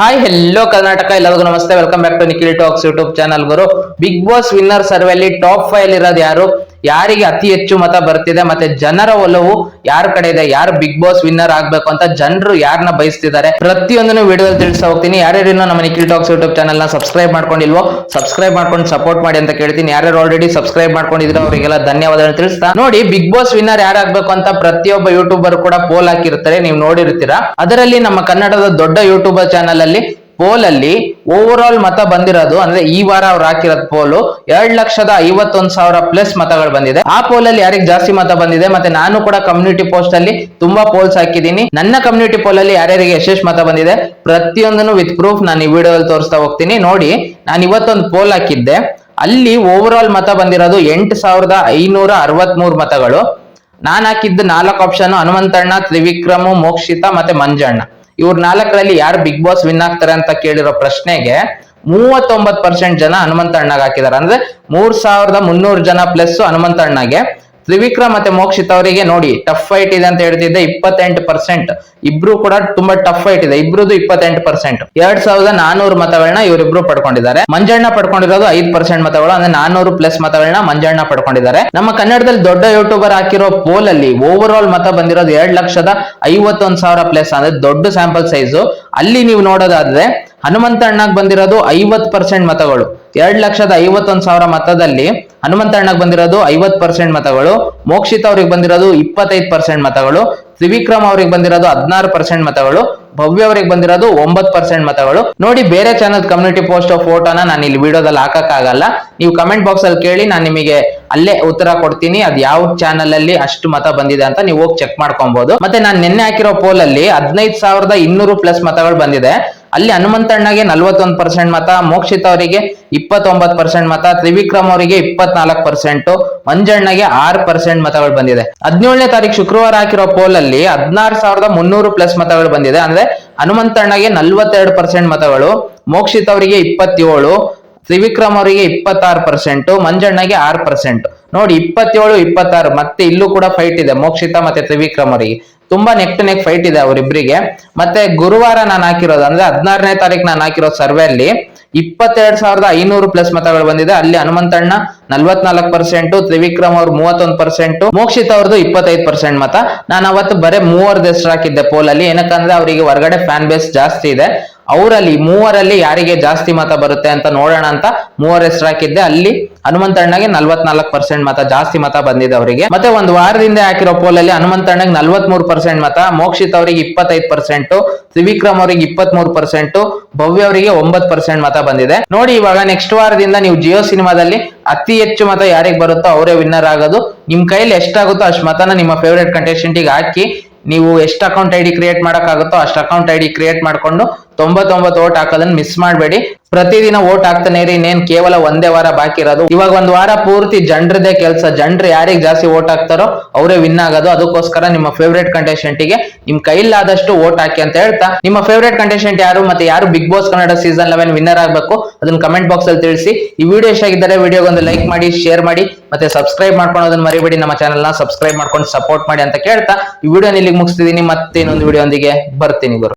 Hi hello Karnataka ಎಲ್ಲರಿಗೂ namaste. Welcome back to Nikhil talks YouTube channel Guru. Big boss winner ಸರ್ವೆಯಲ್ಲಿ top five ಇರೋದು ಯಾರು? ಯಾರಿಗೆ ಅತಿ ಹೆಚ್ಚು ಮತ ಬರ್ತಿದೆ ಮತ್ತೆ ಜನರ ಒಲವು ಯಾರ ಕಡೆ ಇದೆ, ಯಾರು ಬಿಗ್ ಬಾಸ್ ವಿನ್ನರ್ ಆಗ್ಬೇಕು ಅಂತ ಜನರು ಯಾರನ್ನ ಬಯಸ್ತಿದ್ದಾರೆ, ಪ್ರತಿಯೊಂದನ್ನು ವಿಡಿಯೋದಲ್ಲಿ ತಿಳಿಸ್ತಾ ಹೋಗ್ತೀನಿ. ಯಾರ್ಯಾರು ನಮ್ಮ ನಿಖಿಲ್ ಟಾಕ್ಸ್ ಯೂಟ್ಯೂಬ್ ಚಾನಲ್ನ ಸಬ್ಸ್ಕ್ರೈಬ್ ಮಾಡ್ಕೊಂಡಿಲ್ವೋ ಸಬ್ಸ್ಕ್ರೈಬ್ ಮಾಡ್ಕೊಂಡು ಸಪೋರ್ಟ್ ಮಾಡಿ ಅಂತ ಕೇಳ್ತೀನಿ. ಯಾರ್ಯಾರು ಆಲ್ರೆಡಿ ಸಬ್ಸ್ಕ್ರೈಬ್ ಮಾಡ್ಕೊಂಡಿದ್ರು ಅವರಿಗೆಲ್ಲ ಧನ್ಯವಾದಗಳು ತಿಳಿಸ್ತಾ. ನೋಡಿ, ಬಿಗ್ ಬಾಸ್ ವಿನ್ನರ್ ಯಾರಾಗ್ಬೇಕು ಅಂತ ಪ್ರತಿಯೊಬ್ಬ ಯೂಟ್ಯೂಬರ್ ಕೂಡ ಪೋಲ್ ಹಾಕಿರ್ತಾರೆ. ನೀವು ನೋಡಿರ್ತೀರಾ. ಅದರಲ್ಲಿ ನಮ್ಮ ಕನ್ನಡದ ದೊಡ್ಡ ಯೂಟ್ಯೂಬರ್ ಚಾನಲ್ ಅಲ್ಲಿ ಪೋಲ್ ಅಲ್ಲಿ ಓವರ್ ಆಲ್ ಮತ ಬಂದಿರೋದು, ಅಂದ್ರೆ ಈ ವಾರ ಅವ್ರು ಹಾಕಿರೋದು ಪೋಲು ಎರಡ್ ಲಕ್ಷದ ಐವತ್ತೊಂದು ಸಾವಿರ ಪ್ಲಸ್ ಮತಗಳು ಬಂದಿದೆ. ಆ ಪೋಲ್ ಅಲ್ಲಿ ಯಾರಿಗೆ ಜಾಸ್ತಿ ಮತ ಬಂದಿದೆ? ಮತ್ತೆ ನಾನು ಕೂಡ ಕಮ್ಯುನಿಟಿ ಪೋಸ್ಟ್ ಅಲ್ಲಿ ತುಂಬಾ ಪೋಲ್ಸ್ ಹಾಕಿದ್ದೀನಿ. ನನ್ನ ಕಮ್ಯುನಿಟಿ ಪೋಲ್ ಅಲ್ಲಿ ಯಾರ್ಯಾರಿಗೆ ಯಶಸ್ ಮತ ಬಂದಿದೆ? ಪ್ರತಿಯೊಂದನ್ನು ವಿತ್ ಪ್ರೂಫ್ ನಾನು ಈ ವಿಡಿಯೋದಲ್ಲಿ ತೋರಿಸ್ತಾ ಹೋಗ್ತೀನಿ. ನೋಡಿ, ನಾನು ಇವತ್ತೊಂದು ಪೋಲ್ ಹಾಕಿದ್ದೆ. ಅಲ್ಲಿ ಓವರ್ ಆಲ್ ಮತ ಬಂದಿರೋದು ಎಂಟು ಸಾವಿರದ ಐನೂರ ಅರವತ್ಮೂರು ಮತಗಳು. ನಾನು ಹಾಕಿದ್ದ ನಾಲ್ಕು ಆಪ್ಷನ್ ಹನುಮಂತಣ್ಣ, ತ್ರಿವಿಕ್ರಮ, ಮೋಕ್ಷಿತ ಮತ್ತೆ ಮಂಜಣ್ಣ. ಇವ್ರ ನಾಲ್ಕರಲ್ಲಿ ಯಾರು ಬಿಗ್ ಬಾಸ್ ವಿನ್ ಆಗ್ತಾರೆ ಅಂತ ಕೇಳಿರೋ ಪ್ರಶ್ನೆಗೆ ಮೂವತ್ತೊಂಬತ್ ಪರ್ಸೆಂಟ್ ಜನ ಹನುಮಂತಣ್ಣಗೆ ಹಾಕಿದ್ದಾರೆ ಅಂದ್ರೆ ಮೂರ್ ಸಾವಿರದ ಮುನ್ನೂರು ಜನ ಪ್ಲಸ್ ಹನುಮಂತಣ್ಣಗೆ ತ್ರಿವಿಕ್ರಮ್ ಮತ್ತೆ ಮೋಕ್ಷಿತ್ ಅವರಿಗೆ ನೋಡಿ ಟಫ್ ಫೈಟ್ ಇದೆ ಅಂತ ಹೇಳ್ತಿದ್ದೆ, ಇಪ್ಪತ್ತೆಂಟು ಪರ್ಸೆಂಟ್ ಇಬ್ರು ಕೂಡ ತುಂಬಾ ಟಫ್ ಫೈಟ್ ಇದೆ, ಇಬ್ರದ್ದು ಇಪ್ಪತ್ತೆಂಟು ಪರ್ಸೆಂಟ್ ಎರಡ್ ಸಾವಿರದ ನಾನೂರು ಮತಗಳನ್ನ ಇವರಿಬ್ರು ಪಡ್ಕೊಂಡಿದ್ದಾರೆ. ಮಂಜಣ್ಣ ಪಡ್ಕೊಂಡಿರೋದು ಐದ್ ಪರ್ಸೆಂಟ್ ಮತಗಳು, ಅಂದ್ರೆ ನಾನೂರು ಪ್ಲಸ್ ಮತಗಳನ್ನ ಮಂಜಣ್ಣ ಪಡ್ಕೊಂಡಿದ್ದಾರೆ. ನಮ್ಮ ಕನ್ನಡದಲ್ಲಿ ದೊಡ್ಡ ಯೂಟ್ಯೂಬರ್ ಹಾಕಿರೋ ಪೋಲ್ ಅಲ್ಲಿ ಓವರ್ ಆಲ್ ಮತ ಬಂದಿರೋದು ಎರಡ್ ಲಕ್ಷದ ಐವತ್ತೊಂದ್ ಸಾವಿರ ಪ್ಲಸ್ ಅಂದ್ರೆ ದೊಡ್ಡ ಸ್ಯಾಂಪಲ್ ಸೈಜು ಅಲ್ಲಿ ನೀವು ನೋಡೋದಾದ್ರೆ ಹನುಮಂತಣ್ಣಗ್ ಬಂದಿರೋದು ಐವತ್ ಪರ್ಸೆಂಟ್ ಮತಗಳು. ಎರಡ್ ಲಕ್ಷದ ಐವತ್ತೊಂದ್ ಸಾವಿರ ಮತದಲ್ಲಿ ಹನುಮಂತಣ್ಣಗ್ ಬಂದಿರೋದು ಐವತ್ ಪರ್ಸೆಂಟ್ ಮತಗಳು. ಮೋಕ್ಷಿತ ಅವ್ರಿಗೆ ಬಂದಿರೋದು ಇಪ್ಪತ್ತೈದು ಪರ್ಸೆಂಟ್ ಮತಗಳು. ತ್ರಿವಿಕ್ರಮ್ ಅವ್ರಿಗೆ ಬಂದಿರೋದು ಹದಿನಾರು ಪರ್ಸೆಂಟ್ ಮತಗಳು. ಭವ್ಯ ಅವ್ರಿಗೆ ಬಂದಿರೋದು ಒಂಬತ್ ಪರ್ಸೆಂಟ್ ಮತಗಳು. ನೋಡಿ ಬೇರೆ ಚಾನಲ್ ಕಮ್ಯುನಿಟಿ ಪೋಸ್ಟ್ ಫೋಟೋನ ನಾನು ಇಲ್ಲಿ ವಿಡಿಯೋದಲ್ಲಿ ಹಾಕಕ್ಕಾಗಲ್ಲ. ನೀವು ಕಮೆಂಟ್ ಬಾಕ್ಸ್ ಅಲ್ಲಿ ಕೇಳಿ ನಾನು ನಿಮಗೆ ಅಲ್ಲೇ ಉತ್ತರ ಕೊಡ್ತೀನಿ. ಅದ್ ಯಾವ ಚಾನಲ್ ಅಲ್ಲಿ ಅಷ್ಟು ಮತ ಬಂದಿದೆ ಅಂತ ನೀವು ಹೋಗಿ ಚೆಕ್ ಮಾಡ್ಕೊಬಹುದು ಮತ್ತೆ ನಾನು ನಿನ್ನೆ ಹಾಕಿರೋ ಪೋಲ್ ಅಲ್ಲಿ ಹದಿನೈದು ಸಾವಿರದ ಇನ್ನೂರು ಪ್ಲಸ್ ಮತಗಳು ಬಂದಿದೆ. ಅಲ್ಲಿ ಹನುಮಂತಣ್ಣಗೆ ನಲ್ವತ್ತೊಂದು ಪರ್ಸೆಂಟ್ ಮತ, ಮೋಕ್ಷಿತ ಅವರಿಗೆ ಇಪ್ಪತ್ತೊಂಬತ್ತು ಪರ್ಸೆಂಟ್ ಮತ, ತ್ರಿವಿಕ್ರಮ್ ಅವರಿಗೆ ಇಪ್ಪತ್ನಾಲ್ಕು ಪರ್ಸೆಂಟ್ ಮಂಜಣ್ಣಗೆ ಆರು ಪರ್ಸೆಂಟ್ ಮತಗಳು ಬಂದಿದೆ. ಹದಿನೇಳನೇ ತಾರೀಕು ಶುಕ್ರವಾರ ಹಾಕಿರೋ ಪೋಲ್ ಅಲ್ಲಿ ಹದಿನಾರು ಸಾವಿರದ ಮುನ್ನೂರು ಪ್ಲಸ್ ಮತಗಳು ಬಂದಿದೆ. ಅಂದ್ರೆ ಹನುಮಂತಣ್ಣಗೆ ನಲ್ವತ್ತೆರಡು ಪರ್ಸೆಂಟ್ ಮತಗಳು, ಮೋಕ್ಷಿತ್ ಅವರಿಗೆ ಇಪ್ಪತ್ತೇಳು, ತ್ರಿವಿಕ್ರಮ್ ಅವರಿಗೆ ಇಪ್ಪತ್ತಾರು ಪರ್ಸೆಂಟ್ ಮಂಜಣ್ಣಗೆ ಆರು ಪರ್ಸೆಂಟ್ ನೋಡಿ, ಇಪ್ಪತ್ತೇಳು, ಇಪ್ಪತ್ತಾರು, ಮತ್ತೆ ಇಲ್ಲೂ ಕೂಡ ಫೈಟ್ ಇದೆ, ಮೋಕ್ಷಿತ ಮತ್ತೆ ತ್ರಿವಿಕ್ರಮ್ ಅವರಿಗೆ. ತುಂಬಾ ನೆಕ್ ಟು ನೆಕ್ ಫೈಟ್ ಇದೆ ಅವರಿಬ್ಬರಿಗೆ ಮತ್ತೆ ಗುರುವಾರ ನಾನು ಹಾಕಿರೋದು ಅಂದ್ರೆ ಹದಿನಾರನೇ ತಾರೀಕು ನಾನು ಹಾಕಿರೋ ಸರ್ವೆ ಅಲ್ಲಿ ಇಪ್ಪತ್ತೆರಡು ಸಾವಿರದ ಐನೂರು ಪ್ಲಸ್ ಮತಗಳು ಬಂದಿದೆ. ಅಲ್ಲಿ ಹನುಮಂತಣ್ಣ ನಲ್ವತ್ನಾಲ್ಕು ಪರ್ಸೆಂಟ್ ತ್ರಿವಿಕ್ರಮ್ ಅವ್ರು ಮೂವತ್ತೊಂದು ಪರ್ಸೆಂಟ್ ಮೋಕ್ಷಿತ್ ಅವ್ರದ್ದು ಇಪ್ಪತ್ತೈದು ಪರ್ಸೆಂಟ್ ಮತ. ನಾನು ಅವತ್ತು ಬರೇ ಮೂವರ್ದು ಹೆಸರು ಹಾಕಿದ್ದೆ ಪೋಲ್ ಅಲ್ಲಿ. ಏನಕ್ಕಂದ್ರೆ ಅವರಿಗೆ ಹೊರಗಡೆ ಫ್ಯಾನ್ ಬೇಸ್ ಜಾಸ್ತಿ ಇದೆ. ಅವರಲ್ಲಿ ಮೂವರಲ್ಲಿ ಯಾರಿಗೆ ಜಾಸ್ತಿ ಮತ ಬರುತ್ತೆ ಅಂತ ನೋಡೋಣ ಅಂತ ಮೂವರ್ ಹೆಸರು ಹಾಕಿದ್ದೆ. ಅಲ್ಲಿ ಹನುಮಂತಣ್ಣಗೆ ನಲ್ವತ್ನಾಲ್ಕು ಪರ್ಸೆಂಟ್ ಮತ, ಜಾಸ್ತಿ ಮತ ಬಂದಿದೆ ಅವರಿಗೆ. ಮತ್ತೆ ಒಂದು ವಾರದಿಂದ ಹಾಕಿರೋ ಅಲ್ಲಿ ಹನುಮಂತಣ್ಣಗೆ ನಲ್ವತ್ಮೂರು ಪರ್ಸೆಂಟ್ ಮತ, ಮೋಕ್ಷಿತ್ ಅವರಿಗೆ ಇಪ್ಪತ್ತೈದು ಪರ್ಸೆಂಟ್ ತ್ರಿವಿಕ್ರಮ್ ಅವರಿಗೆ ಇಪ್ಪತ್ಮೂರು ಪರ್ಸೆಂಟ್ ಭವ್ಯ ಅವರಿಗೆ ಒಂಬತ್ತು ಪರ್ಸೆಂಟ್ ಮತ ಬಂದಿದೆ. ನೋಡಿ ಇವಾಗ ನೆಕ್ಸ್ಟ್ ವಾರದಿಂದ ನೀವು ಜಿಯೋ ಸಿನಿಮಾದಲ್ಲಿ ಅತಿ ಹೆಚ್ಚು ಮತ ಯಾರಿಗೆ ಬರುತ್ತೋ ಅವರೇ ವಿನ್ನರ್ ಆಗೋದು. ನಿಮ್ ಕೈಲಿ ಎಷ್ಟಾಗುತ್ತೋ ಅಷ್ಟು ಮತನ ನಿಮ್ಮ ಫೇವ್ರೇಟ್ ಕಂಟೆಸ್ಟೆಂಟಿಗೆ ಹಾಕಿ ನೀವು ಎಷ್ಟು ಅಕೌಂಟ್ ಐ ಡಿ ಕ್ರಿಯೇಟ್ ಮಾಡಕ್ಕಾಗುತ್ತೋ ಅಷ್ಟು ಅಕೌಂಟ್ ಐಡಿ ಕ್ರಿಯೇಟ್ ಮಾಡ್ಕೊಂಡು ತೊಂಬತ್ತೊಂಬತ್ತು ಓಟ್ ಹಾಕೋದನ್ನ ಮಿಸ್ ಮಾಡಬೇಡಿ. ಪ್ರತಿದಿನ ಓಟ್ ಹಾಕ್ತಾನೆ ರೀ ಇನ್ನೇನ್ ಕೇವಲ ಒಂದೇ ವಾರ ಬಾಕಿ ಇರೋದು. ಇವಾಗ ಒಂದ್ ವಾರ ಪೂರ್ತಿ ಜನರದೇ ಕೆಲಸ, ಜನರು ಯಾರಿಗೆ ಜಾಸ್ತಿ ಓಟ್ ಹಾಕ್ತಾರೋ ಅವರೇ ವಿನ್ ಆಗೋದು. ಅದಕ್ಕೋಸ್ಕರ ನಿಮ್ಮ ಫೇವರೇಟ್ ಕಂಟೆಸ್ಟೆಂಟಿಗೆ ನಿಮ್ ಕೈಲಾದಷ್ಟು ಓಟ್ ಹಾಕಿ ಅಂತ ಹೇಳ್ತಾ, ನಿಮ್ಮ ಫೇವ್ರೇಟ್ ಕಂಟೆಸ್ಟೆಂಟ್ ಯಾರು ಮತ್ತೆ ಯಾರು big boss Kannada season eleven winner ಆಗಬೇಕು, ಅದನ್ನ ಕಮೆಂಟ್ ಬಾಕ್ಸ್ ಅಲ್ಲಿ ತಿಳಿಸಿ. ಈ ವಿಡಿಯೋ ಇಷ್ಟ ಆಗಿದ್ದರೆ ವಿಡಿಯೋಗೊಂದು ಲೈಕ್ ಮಾಡಿ ಶೇರ್ ಮಾಡಿ, ಮತ್ತೆ ಸಬ್ಸ್ಕ್ರೈಬ್ ಮಾಡ್ಕೊಳ್ಳೋದನ್ನ ಮರಿಬೇಡಿ. ನಮ್ಮ ಚಾನಲ್ನ ಸಬ್ಸ್ಕ್ರೈಬ್ ಮಾಡ್ಕೊಂಡು ಸಪೋರ್ಟ್ ಮಾಡಿ ಅಂತ ಕೇಳ್ತಾ, ಈ ವಿಡಿಯೋ ಇಲ್ಲಿಗೆ ಮುಗಿಸ್ತಿದ್ದೀನಿ. ಮತ್ತೆ ಇನ್ನೊಂದು ವಿಡಿಯೋ ಒಂದಿಗೆ ಬರ್ತೀನಿ ಗುರು.